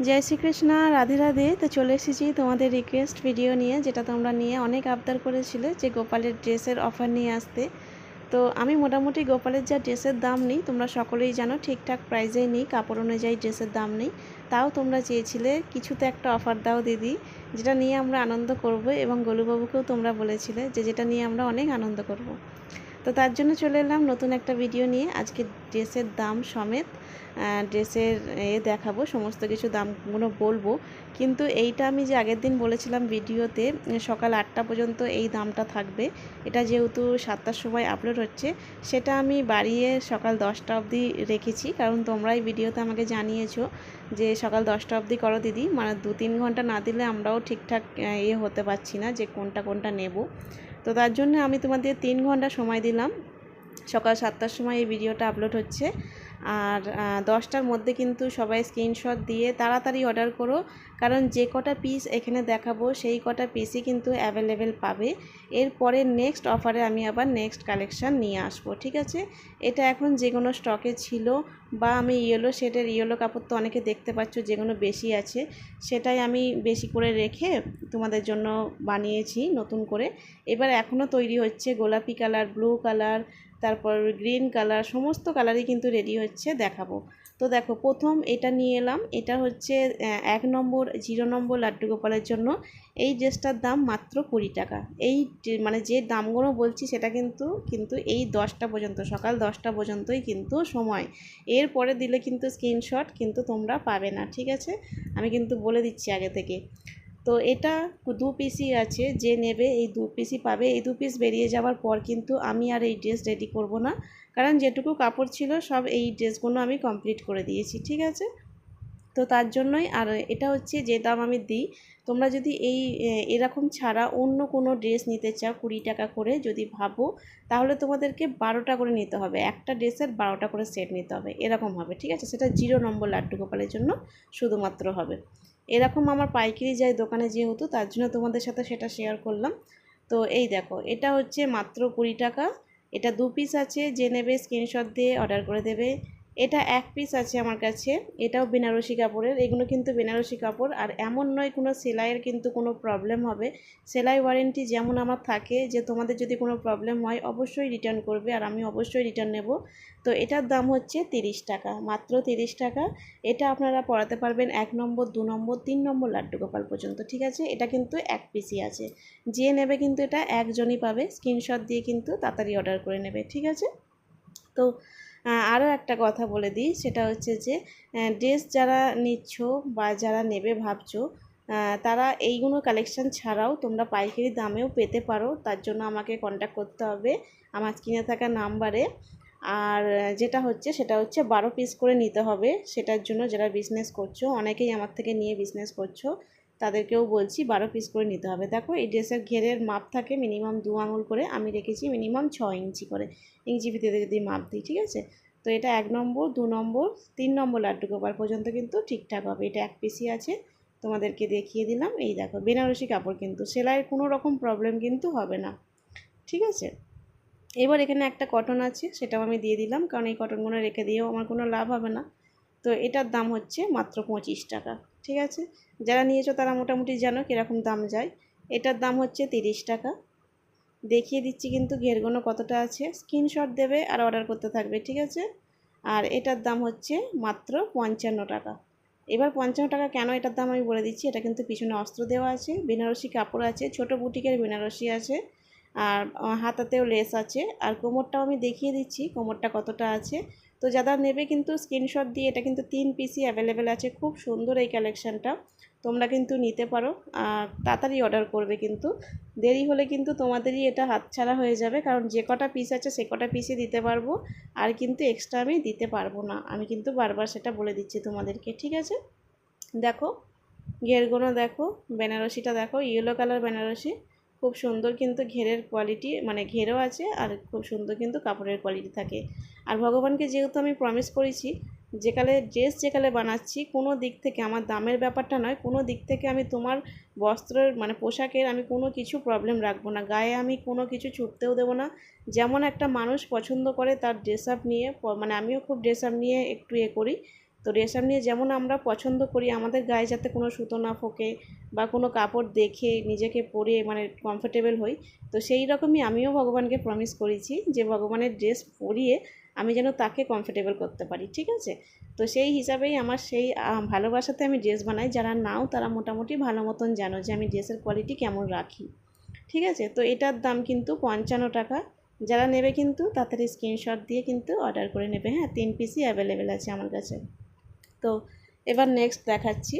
জয় শ্রীকৃষ্ণ, রাধে রাধে। তো চলে এসেছি তোমাদের রিকোয়েস্ট ভিডিও নিয়ে, যেটা তোমরা নিয়ে অনেক আবদার করেছিলে যে গোপালের ড্রেসের অফার নিয়ে আসতে। তো আমি মোটামুটি গোপালের যা ড্রেসের দাম নেই, তোমরা সকলেই জানো ঠিকঠাক প্রাইজেই নেই, কাপড় অনুযায়ী ড্রেসের দাম নেই। তাও তোমরা চেয়েছিলে কিছুতে একটা অফার দাও দিদি, যেটা নিয়ে আমরা আনন্দ করব এবং গোলুবাবুকেও তোমরা বলেছিলে যে যেটা নিয়ে আমরা অনেক আনন্দ করব। তো তার জন্য চলে এলাম নতুন একটা ভিডিও নিয়ে। আজকে ড্রেসের দাম সমেত ড্রেসের এ দেখাবো, সমস্ত কিছু দামগুলো বলব। কিন্তু এইটা আমি যে আগের দিন বলেছিলাম ভিডিওতে, সকাল আটটা পর্যন্ত এই দামটা থাকবে। এটা যেহেতু সাতটার সময় আপলোড হচ্ছে, সেটা আমি বাড়িয়ে সকাল দশটা অবধি রেখেছি। কারণ তোমরাই ভিডিওতে আমাকে জানিয়েছো যে সকাল দশটা অবধি করো দিদি। মানে দু তিন ঘণ্টা না দিলে আমরাও ঠিকঠাক ইয়ে হতে পারছি না যে কোনটা কোনটা নেব। তো তার জন্য আমি তোমাদের তিন ঘণ্টা সময় দিলাম। সকাল সাতটার সময় এই ভিডিওটা আপলোড হচ্ছে। আর দশটার মধ্যে কিন্তু সবাই স্ক্রিনশট দিয়ে তাড়াতাড়ি অর্ডার করো। কারণ যে কটা পিস এখানে দেখাবো, সেই কটা পিসই কিন্তু অ্যাভেলেবেল পাবে। এরপরে নেক্সট অফারে আমি আবার নেক্সট কালেকশান নিয়ে আসব, ঠিক আছে? এটা এখন যে কোনো স্টকে ছিল বা আমি ইয়েলো শেডের ইয়েলো কাপড় তো অনেকে দেখতে পাচ্ছ যে কোনো বেশি আছে, সেটাই আমি বেশি করে রেখে তোমাদের জন্য বানিয়েছি নতুন করে। এবার এখনও তৈরি হচ্ছে গোলাপি কালার ব্লু কালার তারপর গ্রিন কালার সমস্ত কালারই কিন্তু রেডি হচ্ছে দেখাবো। তো দেখো, প্রথম এটা নিয়ে এলাম। এটা হচ্ছে এক নম্বর জিরো নম্বর লাড্ডু গোপালের জন্য। এই ড্রেসটার দাম মাত্র কুড়ি টাকা। এই মানে যে দামগুলো বলছি সেটা কিন্তু কিন্তু এই দশটা পর্যন্ত, সকাল দশটা পর্যন্তই কিন্তু সময়। এরপরে দিলে কিন্তু স্ক্রিনশট কিন্তু তোমরা পাবে না, ঠিক আছে? আমি কিন্তু বলে দিচ্ছি আগে থেকে। তো এটা দু পিসই আছে, যে নেবে এই দু পিসই পাবে। এই দু পিস বেরিয়ে যাওয়ার পর কিন্তু আমি আর এই ড্রেস রেডি করব না। কারণ যেটুকু কাপড় ছিল সব এই ড্রেসগুলো আমি কমপ্লিট করে দিয়েছি, ঠিক আছে? তো তার জন্যই আর এটা হচ্ছে যে দাম আমি দিই। তোমরা যদি এই এরকম ছাড়া অন্য কোনো ড্রেস নিতে চাও কুড়ি টাকা করে যদি ভাবো, তাহলে তোমাদেরকে বারোটা করে নিতে হবে। একটা ড্রেসের বারোটা করে সেট নিতে হবে। এরকম হবে, ঠিক আছে? সেটা জিরো নম্বর লাড্ডু গোপালের জন্য শুধুমাত্র হবে। এরকম আমার পাইকারি যায় দোকানে যেহেতু, তার জন্য তোমাদের সাথে সেটা শেয়ার করলাম। তো এই দেখো, এটা হচ্ছে মাত্র কুড়ি টাকা। এটা দু পিস আছে, যে নেবে স্ক্রিনশট দিয়ে অর্ডার করে দেবে। এটা এক পিস আছে আমার কাছে। এটাও বেনারসি কাপড়ের। এগুলো কিন্তু বেনারসি কাপড়। আর এমন নয় কোনো সেলাইয়ের কিন্তু কোনো প্রবলেম হবে। সেলাই ওয়ারেন্টি যেমন আমার থাকে যে তোমাদের যদি কোনো প্রবলেম হয় অবশ্যই রিটার্ন করবে আর আমি অবশ্যই রিটার্ন নেব। তো এটার দাম হচ্ছে তিরিশ টাকা, মাত্র তিরিশ টাকা। এটা আপনারা পড়াতে পারবেন এক নম্বর, দু নম্বর, তিন নম্বর লাড্ডু গোপাল পর্যন্ত, ঠিক আছে? এটা কিন্তু এক পিসই আছে। যে নেবে কিন্তু এটা একজনই পাবে। স্ক্রিনশট দিয়ে কিন্তু তাড়াতাড়ি অর্ডার করে নেবে, ঠিক আছে? তো আরও একটা কথা বলে দিই, সেটা হচ্ছে যে ড্রেস যারা নিচ্ছ বা যারা নেবে ভাবছ তারা এইগুলো কালেকশান ছাড়াও তোমরা পাইকারি দামেও পেতে পারো। তার জন্য আমাকে কন্ট্যাক্ট করতে হবে আমার স্ক্রিনে থাকা নাম্বারে আর যেটা হচ্ছে, সেটা হচ্ছে বারো পিস করে নিতে হবে। সেটার জন্য যারা বিজনেস করছ, অনেকেই আমার থেকে নিয়ে বিজনেস করছ। তাদেরকেও বলছি বারো পিস করে নিতে হবে। দেখো এই ড্রেসের ঘেরের মাপ থাকে মিনিমাম দু আঙুল করে, আমি রেখেছি মিনিমাম ছ ইঞ্চি করে। ইঞ্চি ভিতরে যদি মাপ দিই, ঠিক আছে? তো এটা এক নম্বর, দু নম্বর, তিন নম্বর লাড্ডু গোপাল পর্যন্ত কিন্তু ঠিকঠাক হবে। এটা এক পিসি আছে, তোমাদেরকে দেখিয়ে দিলাম। এই দেখো, বেনারসি কাপড় কিন্তু, সেলাইয়ের কোনো রকম প্রবলেম কিন্তু হবে না। ঠিক আছে? এবার এখানে একটা কটন আছে, সেটাও আমি দিয়ে দিলাম। কারণ এই কটনগুলো রেখে দিয়েও আমার কোনো লাভ হবে না। তো এটার দাম হচ্ছে মাত্র পঁচিশ টাকা, ঠিক আছে? যারা নিয়েছো তারা মোটামুটি জানো কীরকম দাম যায়। এটার দাম হচ্ছে তিরিশ টাকা। দেখিয়ে দিচ্ছি কিন্তু ঘেরগুলো কতটা আছে। স্ক্রিনশট দেবে আর অর্ডার করতে থাকবে, ঠিক আছে? আর এটার দাম হচ্ছে মাত্র পঞ্চান্ন টাকা। এবার পঞ্চান্ন টাকা কেন এটার দাম আমি বলে দিচ্ছি? এটা কিন্তু পিছনে অস্ত্র দেওয়া আছে, বেনারসি কাপড় আছে, ছোট বুটিকের বেনারসি আছে, আর হাতাতেও লেস আছে। আর কোমরটাও আমি দেখিয়ে দিচ্ছি কোমরটা কতটা আছে। তো যারা নেবে কিন্তু স্ক্রিনশট দিয়ে এটা কিন্তু তিন পিসই অ্যাভেলেবেল আছে। খুব সুন্দর এই কালেকশানটা তোমরা কিন্তু নিতে পারো। আর তাড়াতাড়ি অর্ডার করবে কিন্তু। দেরি হলে কিন্তু তোমাদেরই এটা হাতছাড়া হয়ে যাবে। কারণ যে কটা পিস আছে সে কটা পিসই দিতে পারব। আর কিন্তু এক্সট্রা আমি দিতে পারব না। আমি কিন্তু বারবার সেটা বলে দিচ্ছি তোমাদেরকে, ঠিক আছে? দেখো ঘেরগুলো দেখো, বেনারসিটা দেখো ইয়েলো কালার বেনারসি। খুব সুন্দর কিন্তু ঘেরের কোয়ালিটি মানে ঘেরও আছে আর খুব সুন্দর কিন্তু কাপড়ের কোয়ালিটি থাকে। আর ভগবানকে যেহেতু আমি প্রমিস করেছি, যেকালে ড্রেস যেকালে বানাচ্ছি, কোনো দিক থেকে আমার দামের ব্যাপারটা নয়, কোনো দিক থেকে আমি তোমার বস্ত্রের মানে পোশাকের আমি কোনো কিছু প্রবলেম রাখব না। গায়ে আমি কোনো কিছু ছুটতেও দেবো না। যেমন একটা মানুষ পছন্দ করে তার ড্রেস আপ নিয়ে মানে আমিও খুব ড্রেস আপ নিয়ে একটু এ করি। তো ড্রেস আপ নিয়ে যেমন আমরা পছন্দ করি, আমাদের গায়ে যাতে কোনো সুতো না ফোকে বা কোনো কাপড় দেখে নিজেকে পরে মানে কমফোর্টেবল হই, তো সেই রকমই আমিও ভগবানকে প্রমিস করেছি যে ভগবানের ড্রেস পরিয়ে আমি যেন তাকে কমফোর্টেবল করতে পারি, ঠিক আছে? তো সেই হিসাবেই আমার সেই ভালোবাসাতে আমি ড্রেস বানাই, যারা নাও তারা মোটামুটি ভালো মতন জানো যে আমি ড্রেসের কোয়ালিটি কেমন রাখি, ঠিক আছে? তো এটার দাম কিন্তু পঞ্চান্ন টাকা, যারা নেবে কিন্তু তাড়াতাড়ি স্ক্রিনশট দিয়ে কিন্তু অর্ডার করে নেবে হ্যাঁ? তিন পিসই অ্যাভেলেবেল আছে আমার কাছে। তো এবার নেক্সট দেখাচ্ছি।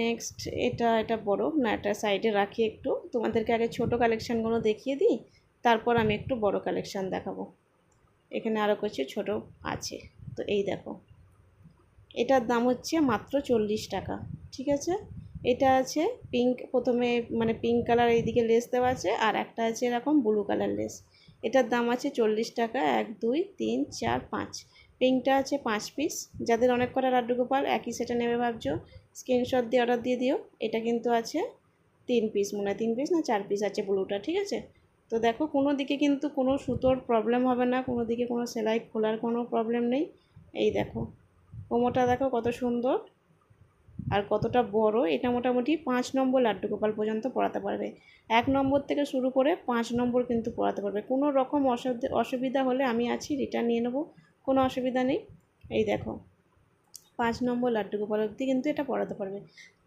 নেক্সট এটা এটা বড়, না, এটা সাইডে রাখি একটু। তোমাদেরকে আগে ছোট কালেকশানগুলো দেখিয়ে দিই, তারপর আমি একটু বড় কালেকশান দেখাবো। এখানে আরও কিছু ছোট আছে। তো এই দেখো। এটার দাম হচ্ছে মাত্র চল্লিশ টাকা, ঠিক আছে? এটা আছে পিঙ্ক প্রথমে মানে পিঙ্ক কালার এইদিকে লেস দেওয়া আছে, আর একটা আছে এরকম ব্লু কালার লেস এটার দাম আছে চল্লিশ টাকা, এক, দুই, তিন, চার, পাঁচ। পিঙ্কটা আছে পাঁচ পিস যাদের অনেক কটা লাড্ডু গোপাল, একই সেটা নেবে ভাবছ স্ক্রিনশট দিয়ে অর্ডার দিয়ে দিও। এটা কিন্তু আছে তিন পিস মনে হয় তিন পিস না চার পিস আছে ব্লুটা ঠিক আছে? তো দেখো, কোনো দিকে কিন্তু কোনো সুতোর প্রবলেম হবে না, কোনো দিকে কোনো সেলাই খোলার কোনো প্রবলেম নেই। এই দেখো কোমোটা দেখো কত সুন্দর আর কতটা বড়। এটা মোটামুটি পাঁচ নম্বর লাড্ডু গোপাল পর্যন্ত পড়াতে পারবে। এক নম্বর থেকে শুরু করে পাঁচ নম্বর কিন্তু পড়াতে পারবে। কোনো রকম অসুবিধা হলে আমি আছি রিটার্ন নিয়ে নেব, কোনো অসুবিধা নেই। এই দেখো, পাঁচ নম্বর লাড্ডু গোপাল অবধি কিন্তু এটা পড়াতে পারবে।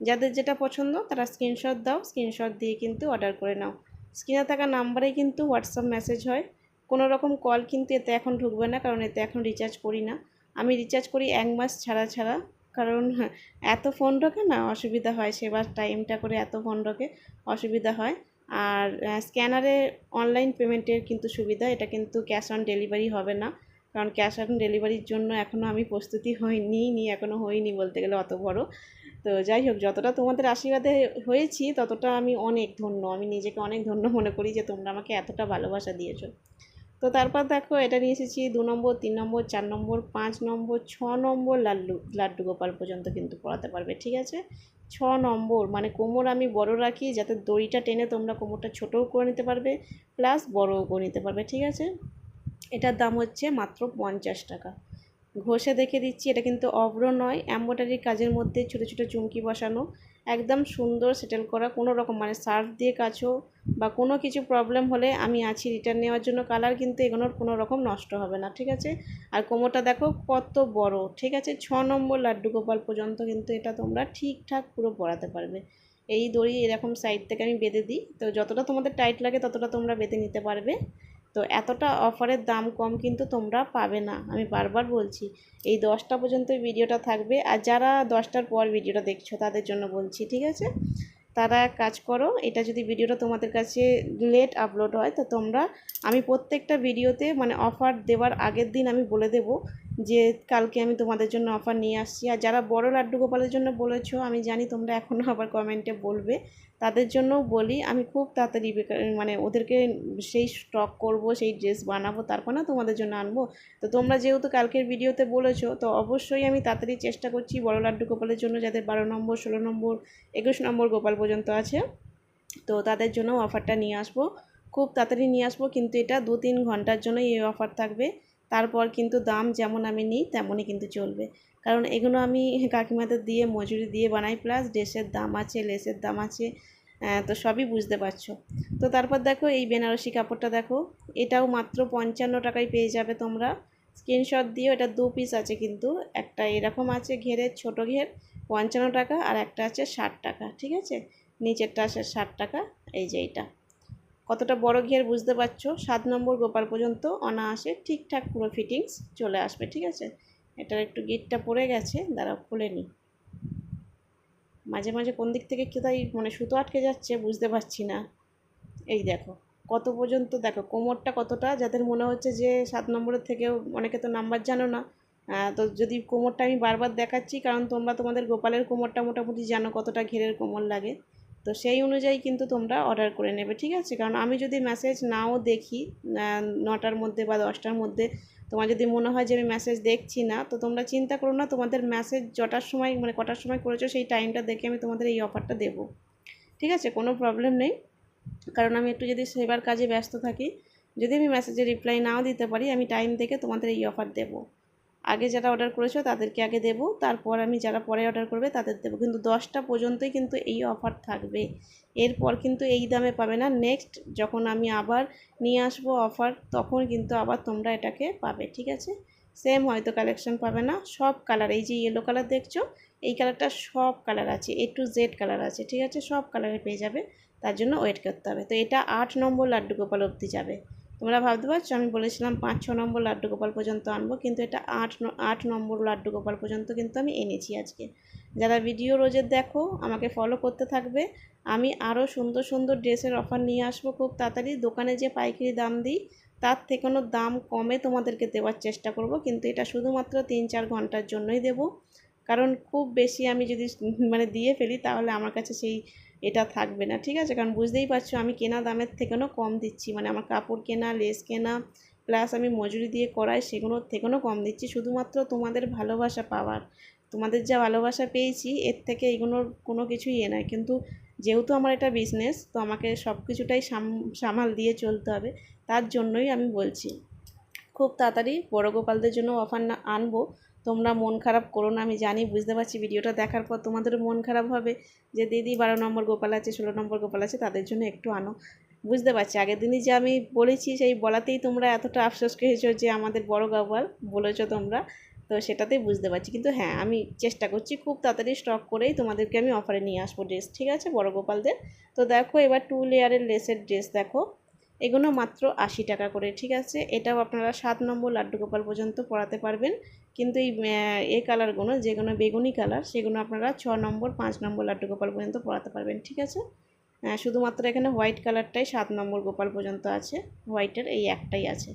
যাদের যেটা পছন্দ তারা স্ক্রিনশট দাও স্ক্রিনশট দিয়ে কিন্তু অর্ডার করে নাও। স্ক্রিনে থাকা নাম্বারেই কিন্তু হোয়াটসঅ্যাপ মেসেজ হয়। কোনো রকম কল কিন্তু এতে এখন ঢুকবে না, কারণ এতে এখন রিচার্জ করি না। আমি রিচার্জ করি এক মাস ছাড়া ছাড়া, কারণ এত ফোন ঢোকে না, অসুবিধা হয় সেবার টাইমটা করে এত ফোন ঢোকে, অসুবিধা হয়। আর স্ক্যানারে অনলাইন পেমেন্টের কিন্তু সুবিধা, এটা কিন্তু ক্যাশ অন ডেলিভারি হবে না। কারণ ক্যাশ অন ডেলিভারির জন্য এখনও আমি প্রস্তুতি হইনি নি এখনও হইনি বলতে গেলে অত বড়। তো যাই হোক, যতটা তোমাদের আশীর্বাদে হয়েছি, ততটা আমি অনেক ধন্য। আমি নিজেকে অনেক ধন্য মনে করি যে, তোমরা আমাকে এতটা ভালোবাসা দিয়েছ। তো তারপর দেখো, এটা নিয়ে এসেছি দু নম্বর, তিন নম্বর, চার নম্বর, পাঁচ নম্বর, ছ নম্বর লাড্ডু লাড্ডু গোপাল পর্যন্ত কিন্তু পড়াতে পারবে, ঠিক আছে? ছ নম্বর মানে কোমর আমি বড় রাখি, যাতে দড়িটা টেনে তোমরা কোমরটা ছোটও করে নিতে পারবে প্লাস বড়ও করে নিতে পারবে, ঠিক আছে? এটার দাম হচ্ছে মাত্র পঞ্চাশ টাকা। ঘষে দেখে দিচ্ছি, এটা কিন্তু অব্র নয় এম্ব্রয়ডারি কাজের মধ্যে ছোটো ছোটো চুমকি বসানো, একদম সুন্দর সেটেল করা, কোনো রকম মানে সার্ফ দিয়ে কাছো বা কোনো কিছু প্রবলেম হলে আমি আছি রিটার্ন নেওয়ার জন্য, কালার কিন্তু এগুলোর কোনো রকম নষ্ট হবে না, ঠিক আছে? আর কোমরটা দেখো কত বড়, ঠিক আছে? ছ নম্বর লাড্ডু গোপাল পর্যন্ত কিন্তু এটা তোমরা ঠিকঠাক পুরো পরাতে পারবে। এই দড়ি এরকম সাইড থেকে আমি বেঁধে দিই, তো যতটা তোমাদের টাইট লাগে ততটা তোমরা বেঁধে নিতে পারবে। তো এতটা অফারের দাম কম কিন্তু তোমরা পাবে না। আমি বারবার বলছি, এই দশটা পর্যন্ত ভিডিওটা থাকবে। আর যারা দশটার পর ভিডিওটা দেখছ, তাদের জন্য বলছি, ঠিক আছে? তারা কাজ করো, এটা যদি ভিডিওটা তোমাদের কাছে লেট আপলোড হয়, তো তোমরা, আমি প্রত্যেকটা ভিডিওতে মানে অফার দেওয়ার আগের দিন আমি বলে দেব যে কালকে আমি তোমাদের জন্য অফার নিয়ে আসছি। আর যারা বড় লাড্ডু গোপালের জন্য বলেছ, আমি জানি তোমরা এখনও আবার কমেন্টে বলবে। তাদের জন্যও বলি, আমি খুব তাড়াতাড়ি মানে ওদেরকে সেই স্টক করব, সেই ড্রেস বানাবো, তারপর না তোমাদের জন্য আনব। তো তোমরা যেহেতু কালকের ভিডিওতে বলেছ, তো অবশ্যই আমি তাড়াতাড়ি চেষ্টা করছি বড় লাড্ডু গোপালের জন্য, যাদের বারো নম্বর, ষোলো নম্বর, একুশ নম্বর গোপাল পর্যন্ত আছে। তো তাদের জন্য অফারটা নিয়ে আসব। খুব তাড়াতাড়ি নিয়ে আসব, কিন্তু এটা দু তিন ঘণ্টার জন্য এই অফার থাকবে। তারপর কিন্তু দাম যেমন আমি নিই, তেমনই কিন্তু চলবে। কারণ এগুলো আমি কাকিমাদের দিয়ে, মজুরি দিয়ে বানাই প্লাস ড্রেসের দাম আছে, লেসের দাম আছে তো সবই বুঝতে পারছ। তো তারপর দেখো, এই বেনারসি কাপড়টা দেখো, এটাও মাত্র পঞ্চান্ন টাকায় পেয়ে যাবে তোমরা। স্ক্রিনশট দিও, এটা দু পিস আছে কিন্তু, একটা এরকম আছে ঘেরের ছোট ঘের, পঞ্চান্ন টাকা, আর একটা আছে ষাট টাকা, ঠিক আছে? নিচেরটা আছে ষাট টাকা, এই যে এইটা। কতটা বড় ঘের বুঝতে পারছ? সাত নম্বর গোপাল পর্যন্ত অনায়াসে ঠিকঠাক পুরো ফিটিংস চলে আসবে, ঠিক আছে? এটার একটু গিটটা পড়ে গেছে, দাঁড়াও, খুলে নিই মাঝে মাঝে কোন দিক থেকে কোথায় মানে সুতো আটকে যাচ্ছে বুঝতে পারছি না। এই দেখো, কত পর্যন্ত দেখো, কোমরটা কতটা? যাদের মনে হচ্ছে যে সাত নম্বরের থেকেও অনেকে তো নাম্বার জানো না। তো যদি কোমরটা আমি বারবার দেখাচ্ছি, কারণ তোমরা তোমাদের গোপালের কোমরটা মোটামুটি জানো কতটা ঘেরের কোমর লাগে। তো সেই অনুযায়ী কিন্তু তোমরা অর্ডার করে নেবে, ঠিক আছে? কারণ আমি যদি মেসেজ নাও দেখি নটার মধ্যে বা দশটার মধ্যে, তোমার যদি মনে হয় যে আমি মেসেজ দেখছি না, তো তোমরা চিন্তা করো না, তোমাদের মেসেজ যটার সময় মানে কটার সময় করেছ সেই টাইমটা দেখে আমি তোমাদের এই অফারটা দেবো। ঠিক আছে? কোনো প্রবলেম নেই। কারণ আমি একটু যদি সেবার কাজে ব্যস্ত থাকি, যদি আমি মেসেজে রিপ্লাই নাও দিতে পারি, আমি টাইম দেখে তোমাদের এই অফার দেবো। আগে যারা অর্ডার করেছ তাদেরকে আগে দেবো। তারপর আমি যারা পরে অর্ডার করবে তাদের দেবো। কিন্তু দশটা পর্যন্তই কিন্তু এই অফার থাকবে। এরপর কিন্তু এই দামে পাবে না। নেক্সট যখন আমি আবার নিয়ে আসব অফার তখন কিন্তু আবার তোমরা এটাকে পাবে, ঠিক আছে? সেম হয়তো কালেকশন পাবে না। সব কালার এই যে ইয়েলো কালার দেখছ, এই কালারটা সব কালার আছে। এ টু জেড কালার আছে, ঠিক আছে? সব কালারে পেয়ে যাবে। তার জন্য ওয়েট করতে হবে। তো এটা আট নম্বর লাড্ডু গোপাল অবধি যাবে। তোমরা ভাবতে পারছ, আমি বলেছিলাম পাঁচ, ছ নম্বর লাড্ডু গোপাল পর্যন্ত আনব, কিন্তু এটা আট আট নম্বর লাড্ডু গোপাল পর্যন্ত কিন্তু আমি এনেছি আজকে। যারা ভিডিও রোজের দেখো, আমাকে ফলো করতে থাকবে, আমি আরও সুন্দর সুন্দর ড্রেসের অফার নিয়ে আসব খুব তাড়াতাড়ি। দোকানে যে পাইকারি দাম দিই, তার থেকে কোনো দাম কমে তোমাদেরকে দেওয়ার চেষ্টা করব, কিন্তু এটা শুধুমাত্র তিন, চার ঘণ্টার জন্যই দেব। কারণ খুব বেশি আমি যদি মানে দিয়ে ফেলি, তাহলে আমার কাছে সেই এটা থাকবে না, ঠিক আছে? কারণ বুঝতেই পারছ আমি কেনা দামের থেকেও কম দিচ্ছি। মানে আমার কাপড় কেনা, লেস কেনা প্লাস আমি মজুরি দিয়ে করাই, সেগুলোর থেকেও কম দিচ্ছি। শুধুমাত্র তোমাদের ভালোবাসা পাওয়ার। তোমাদের যা ভালোবাসা পেয়েছি, এর থেকে এগুলোর কোনো কিছুই এ নয় কিন্তু যেহেতু আমার এটা বিজনেস তো আমাকে সব কিছুটাই সামাল দিয়ে চলতে হবে। তার জন্যই আমি বলছি। খুব তাড়াতাড়ি বড় গোপালদের জন্য অফার না আনব। তোমরা মন খারাপ করো না, আমি জানি, বুঝতে পারছি ভিডিওটা দেখার পর তোমাদেরও মন খারাপ হবে যে দিদি বারো নম্বর গোপাল আছে, ষোলো নম্বর গোপাল আছে, তাদের জন্য একটু আনো। বুঝতে পারছি, আগের দিনই যে আমি বলেছি, সেই বলাতেই তোমরা এতটা আফসোস খেয়েছো যে আমাদের বড় গোপাল বলেছ তোমরা, তো সেটাতেই বুঝতে পারছি। কিন্তু হ্যাঁ আমি চেষ্টা করছি খুব তাড়াতাড়ি স্টক করেই তোমাদেরকে আমি অফারে নিয়ে আসব ড্রেস ঠিক আছে? বড় গোপালদের। তো দেখো এবার টু লেয়ারের লেসের ড্রেস দেখো। এগুলো মাত্র আশি টাকা করে, ঠিক আছে? এটাও আপনারা সাত নম্বর লাড্ডু গোপাল পর্যন্ত পড়াতে পারবেন। কিন্তু এই, এ কালারগুলো যেগুলো বেগুনি কালার, সেগুলো আপনারা ছ নম্বর, পাঁচ নম্বর লাড্ডু গোপাল পর্যন্ত পড়াতে পারবেন, ঠিক আছে? শুধুমাত্র এখানে হোয়াইট কালারটাই সাত নম্বর গোপাল পর্যন্ত আছে, হোয়াইটের এই একটাই আছে।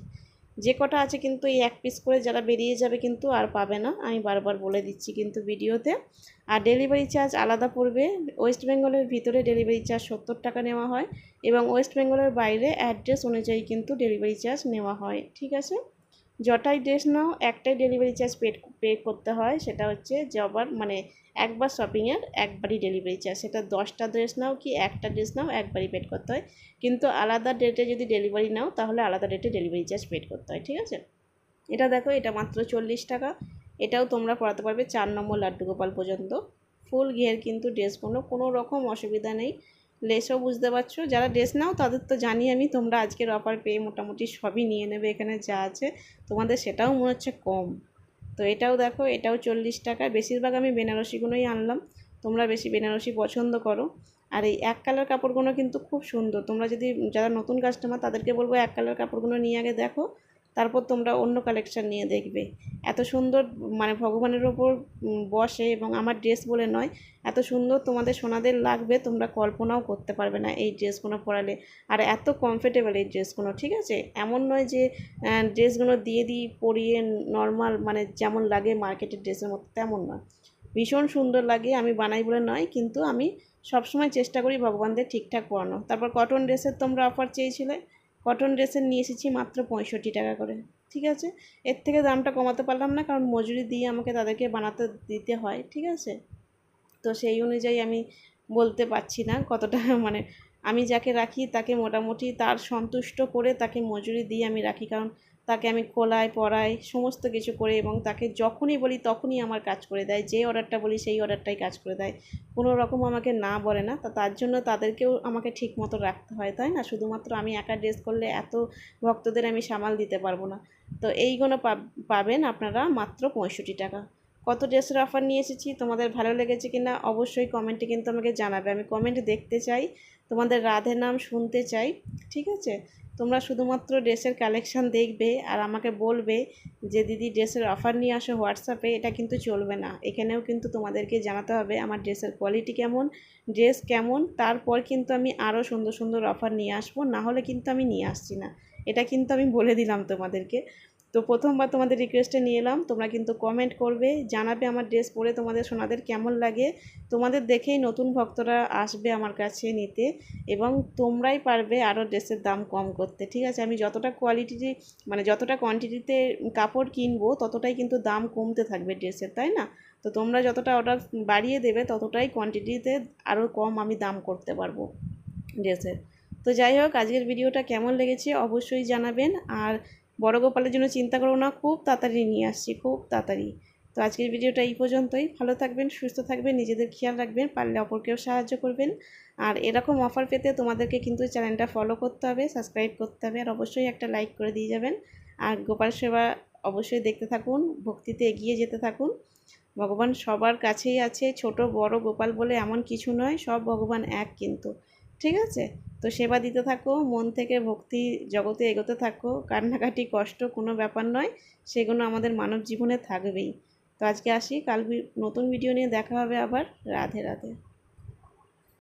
যে কটা আছে কিন্তু এই এক পিস করে যারা বেরিয়ে যাবে কিন্তু আর পাবে না। আমি বারবার বলে দিচ্ছি কিন্তু ভিডিওতে। আর ডেলিভারি চার্জ আলাদা পড়বে। ওয়েস্ট বেঙ্গলের ভিতরে ডেলিভারি চার্জ সত্তর টাকা নেওয়া হয় এবং ওয়েস্ট বেঙ্গলের বাইরে অ্যাড্রেস অনুযায়ী কিন্তু ডেলিভারি চার্জ নেওয়া হয়। ঠিক আছে? যটাই ড্রেস নাও, একটাই ডেলিভারি চার্জ পে পে করতে হয়, সেটা হচ্ছে জবার মানে একবার শপিংয়ের একবারই ডেলিভারি চার্জ সেটা দশটা ড্রেস নাও কি একটা ড্রেস নাও, একবারই পেড করতে হয়। কিন্তু আলাদা ডেটে যদি ডেলিভারি নাও, তাহলে আলাদা ডেটে ডেলিভারি চার্জ পেড করতে হয়, ঠিক আছে? এটা দেখো, এটা মাত্র চল্লিশ টাকা। এটাও তোমরা পড়াতে পারবে চার নম্বর লাড্ডু গোপাল পর্যন্ত। ফুল ঘের কিন্তু ড্রেসগুলো কোনো রকম অসুবিধা নেই। লেসও বুঝতে পারছ। যারা ড্রেস নাও, তাদের তো জানি আমি তোমরা আজকের অফার পেয়ে মোটামুটি সবই নিয়ে নেবে এখানে যা আছে। তোমাদের সেটাও মনে হচ্ছে কম। তো এটাও দেখো, এটাও চল্লিশ টাকা। বেশিরভাগ আমি বেনারসিগুলোই আনলাম। তোমরা বেশি বেনারসি পছন্দ করো। আর এই এক কালার কাপড়গুলো কিন্তু খুব সুন্দর। তোমরা যদি, যারা নতুন কাস্টমার তাদেরকে বলব এক কালার কাপড়গুলো নিয়ে আগে দেখো। তারপর তোমরা অন্য কালেকশান নিয়ে দেখবে। এত সুন্দর মানে ভগবানের ওপর বসে এবং আমার ড্রেস বলে নয়, এত সুন্দর তোমাদের সোনাদের লাগবে, তোমরা কল্পনাও করতে পারবে না এই ড্রেসগুলো পরালে। আর এত কমফর্টেবল এই ড্রেসগুলো ঠিক আছে? এমন নয় যে ড্রেসগুলো দিয়ে দিই, পরিয়ে নর্মাল মানে যেমন লাগে মার্কেটের ড্রেসের মতো, তেমন নয়। ভীষণ সুন্দর লাগে, আমি বানাই বলে নয়, কিন্তু আমি সবসময় চেষ্টা করি ভগবানদের ঠিকঠাক পরানো তারপর কটন ড্রেসের তোমরা অফার চেয়েছিলে? কটন ড্রেসের নিয়ে এসেছি মাত্র পঁয়ষট্টি টাকা করে, ঠিক আছে? এর থেকে দামটা কমাতে পারলাম না, কারণ মজুরি দিয়ে আমাকে তাদেরকে বানাতে দিতে হয়, ঠিক আছে? তো সেই অনুযায়ী আমি বলতে পারছি না কতটা মানে আমি যাকে রাখি তাকে মোটামুটি তার সন্তুষ্ট করে তাকে মজুরি দিয়ে আমি রাখি, কারণ তাকে আমি খোলাই, পড়াই, সমস্ত কিছু করে এবং তাকে যখনই বলি তখনই আমার কাজ করে দেয়। যে অর্ডারটা বলি সেই অর্ডারটাই কাজ করে দেয়। কোনো রকম আমাকে না বলে না, তা তার জন্য তাদেরকেও আমাকে ঠিক মতো রাখতে হয়, তাই না? শুধুমাত্র আমি একা ড্রেস করলে এত ভক্তদের আমি সামাল দিতে পারব না। তো এইগুলো পাবেন আপনারা মাত্র পঁয়ষট্টি টাকা। কত ড্রেসের অফার নিয়ে এসেছি, তোমাদের ভালো লেগেছে কি না অবশ্যই কমেন্টে কিন্তু আমাকে জানাবে। আমি কমেন্ট দেখতে চাই, তোমাদের রাধের নাম শুনতে চাই, ঠিক আছে? তোমরা শুধুমাত্র ড্রেসের কালেকশান দেখবে আর আমাকে বলবে যে, দিদি, ড্রেসের অফার নিয়ে আসো হোয়াটসঅ্যাপে এটা কিন্তু চলবে না। এখানেও কিন্তু তোমাদেরকে জানাতে হবে আমার ড্রেসের কোয়ালিটি কেমন ড্রেস কেমন, তারপর কিন্তু আমি আরও সুন্দর সুন্দর অফার নিয়ে আসব, না হলে কিন্তু আমি নিয়ে আসছি না। এটা কিন্তু আমি বলে দিলাম তোমাদেরকে। তো প্রথমবার তোমাদের রিকোয়েস্টে নিয়ে এলাম। তোমরা কিন্তু কমেন্ট করবে, জানাবে আমার ড্রেস পরে তোমাদের সোনাদের কেমন লাগে। তোমাদের দেখেই নতুন ভক্তরা আসবে আমার কাছে নিতে এবং তোমরাই পারবে আরও ড্রেসের দাম কম করতে, ঠিক আছে? আমি যতটা কোয়ালিটি মানে যতটা কোয়ান্টিটিতে কাপড় কিনবো, ততটাই কিন্তু দাম কমতে থাকবে ড্রেসের তাই না? তো তোমরা যতটা অর্ডার বাড়িয়ে দেবে, ততটাই কোয়ান্টিটিতে আরও কম আমি দাম করতে পারব ড্রেসের তো যাই হোক, আজকের ভিডিওটা কেমন লেগেছে অবশ্যই জানাবেন। আর বড় গোপালের জন্য চিন্তা করো না, খুব তাড়াতাড়ি নিয়ে আসছি, খুব তাড়াতাড়ি। তো আজকের ভিডিওটা এই পর্যন্তই। ভালো থাকবেন, সুস্থ থাকবেন, নিজেদের খেয়াল রাখবেন, পারলে অপরকেও সাহায্য করবেন। আর এরকম অফার পেতে তোমাদেরকে কিন্তু চ্যানেলটা ফলো করতে হবে সাবস্ক্রাইব করতে হবে, আর অবশ্যই একটা লাইক করে দিয়ে যাবেন। আর গোপাল সেবা অবশ্যই দেখতে থাকুন, ভক্তিতে এগিয়ে যেতে থাকুন। ভগবান সবার কাছেই আছে, ছোট বড় গোপাল বলে এমন কিছু নয়, সব ভগবান এক কিন্তু। ঠিক আছে? তো সেবা দিতে থাকো, মন থেকে ভক্তি জগতে এগোতে থাকো, কান্নাকাটি, কষ্ট কোনো ব্যাপার নয়, সেগুলো আমাদের মানব জীবনে থাকবেই। তো আজকে আসি, কাল নতুন ভিডিও নিয়ে দেখা হবে আবার। রাধে রাধে।